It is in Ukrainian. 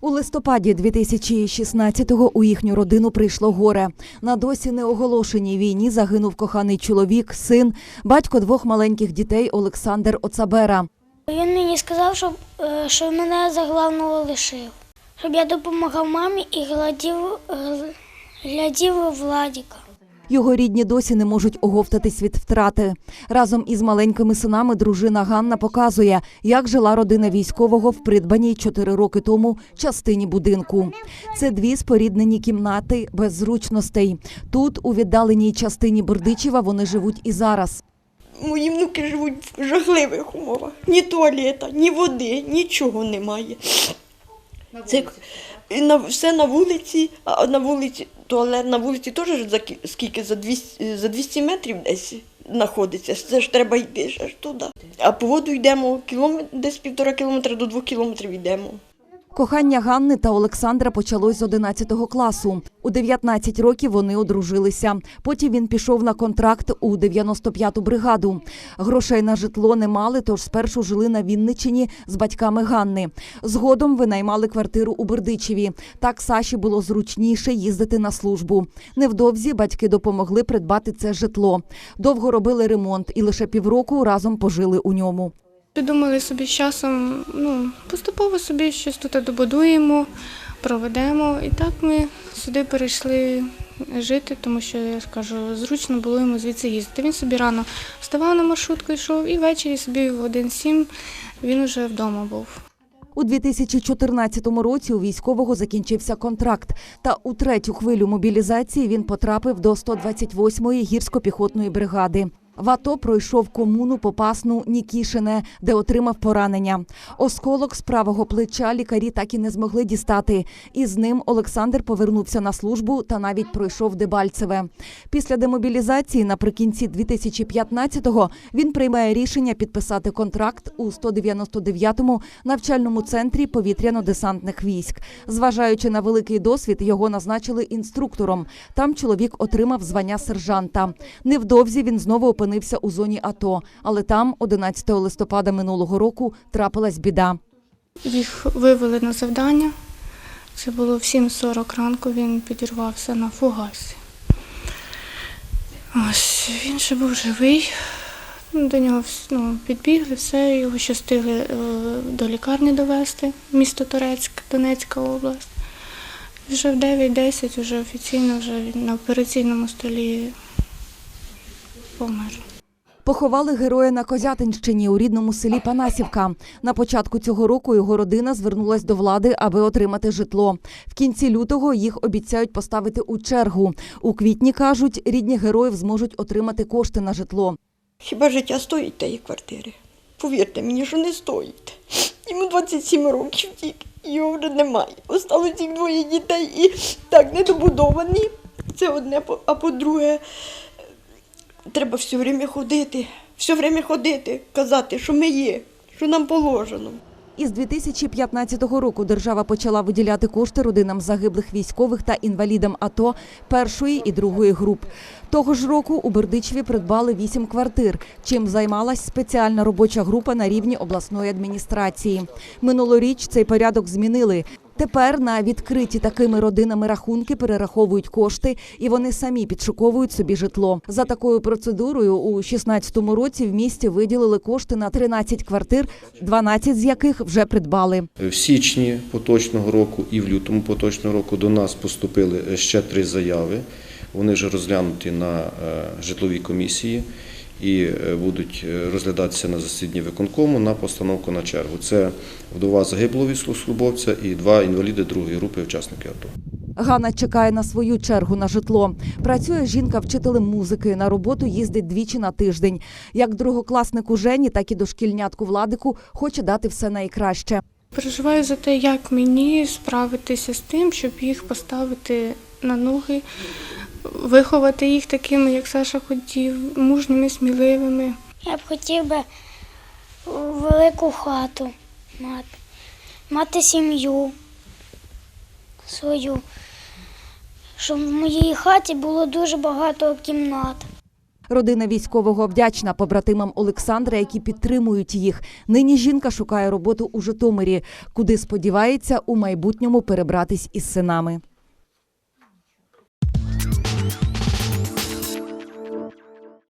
У листопаді 2016-го у їхню родину прийшло горе. На досі неоголошеній війні загинув коханий чоловік, син, батько двох маленьких дітей Олександр Оцабера. Він мені сказав, щоб, е, що мене за главного лишив, щоб я допомагав мамі і гладів, глядів Владіка. Його рідні досі не можуть оговтатись від втрати. Разом із маленькими синами дружина Ганна показує, як жила родина військового в придбаній чотири роки тому частині будинку. Це дві споріднені кімнати без зручностей. Тут, у віддаленій частині Бердичева, вони живуть і зараз. Мої внуки живуть в жахливих умовах. Ні туалета, ні води, нічого немає. Це на, все на вулиці, а на вулиці, туалет на вулиці теж за скільки за 200, за 200 метрів десь знаходиться. Це ж треба йти ще ж туди. А по воду йдемо кілометр, десь півтора кілометра до двох кілометрів йдемо. Кохання Ганни та Олександра почалось з 11 класу. У 19 років вони одружилися. Потім він пішов на контракт у 95-ту бригаду. Грошей на житло не мали, тож спершу жили на Вінниччині з батьками Ганни. Згодом винаймали квартиру у Бердичеві. Так Саші було зручніше їздити на службу. Невдовзі батьки допомогли придбати це житло. Довго робили ремонт і лише півроку разом пожили у ньому. Думали собі з часом, ну, поступово собі щось тут добудуємо, проведемо. І так ми сюди перейшли жити, тому що я скажу, зручно було йому звідси їздити. Він собі рано вставав на маршрутку, йшов, і ввечері собі в 1-7 він вже вдома був. У 2014 році у військового закінчився контракт. Та у третю хвилю мобілізації він потрапив до 128-ї гірсько-піхотної бригади. В АТО пройшов комуну Попасну Нікішине, де отримав поранення. Осколок з правого плеча лікарі так і не змогли дістати. І з ним Олександр повернувся на службу та навіть пройшов Дебальцеве. Після демобілізації наприкінці 2015-го він приймає рішення підписати контракт у 199-му навчальному центрі повітряно-десантних військ. Зважаючи на великий досвід, його назначили інструктором. Там чоловік отримав звання сержанта. Невдовзі він знову опинився у зоні АТО, але там, 11 листопада минулого року, трапилась біда. Їх вивели на завдання. Це було в 7.40 ранку, він підірвався на фугасі. Ось, він ще був живий. До нього ну, підбігли, все, його ще встигли е, до лікарні довезти, місто Торецьк, Донецька область. Вже в 9-10 вже офіційно вже на операційному столі помер. Поховали героя на Козятинщині у рідному селі Панасівка. На початку цього року його родина звернулась до влади, аби отримати житло. В кінці лютого їх обіцяють поставити у чергу. У квітні кажуть, рідні героїв зможуть отримати кошти на житло. Хіба життя стоїть тієї квартири? Повірте мені, що не стоїть. Йому 27 років тільки, його вже немає. Осталось тільки двоє дітей і так недобудовані. Це одне, по- а по-друге, треба все время ходити, все время ходити, казати, що ми є, що нам положено. Із 2015 року держава почала виділяти кошти родинам загиблих військових та інвалідам АТО першої і другої груп. Того ж року у Бердичеві придбали вісім квартир, чим займалась спеціальна робоча група на рівні обласної адміністрації. Минулоріч цей порядок змінили. Тепер на відкриті такими родинами рахунки перераховують кошти, і вони самі підшуковують собі житло. За такою процедурою у 2016 році в місті виділили кошти на 13 квартир, 12 з яких вже придбали. В січні поточного року і в лютому поточного року до нас поступили ще три заяви. Вони вже розглянуті на е, житловій комісії і е, будуть е, розглядатися на засіданні виконкому на постановку на чергу. Це вдова загиблого військовослужбовця і два інваліди другої групи учасники АТО. Ганна чекає на свою чергу на житло. Працює жінка вчителем музики. На роботу їздить двічі на тиждень. Як другокласнику Жені, так і дошкільнятку Владику хоче дати все найкраще. Переживаю за те, як мені справитися з тим, щоб їх поставити на ноги, виховати їх такими, як Саша хотів, мужніми, сміливими. Я б хотів би велику хату мати, мати сім'ю свою, щоб в моїй хаті було дуже багато кімнат. Родина військового вдячна побратимам Олександра, які підтримують їх. Нині жінка шукає роботу у Житомирі, куди сподівається у майбутньому перебратись із синами.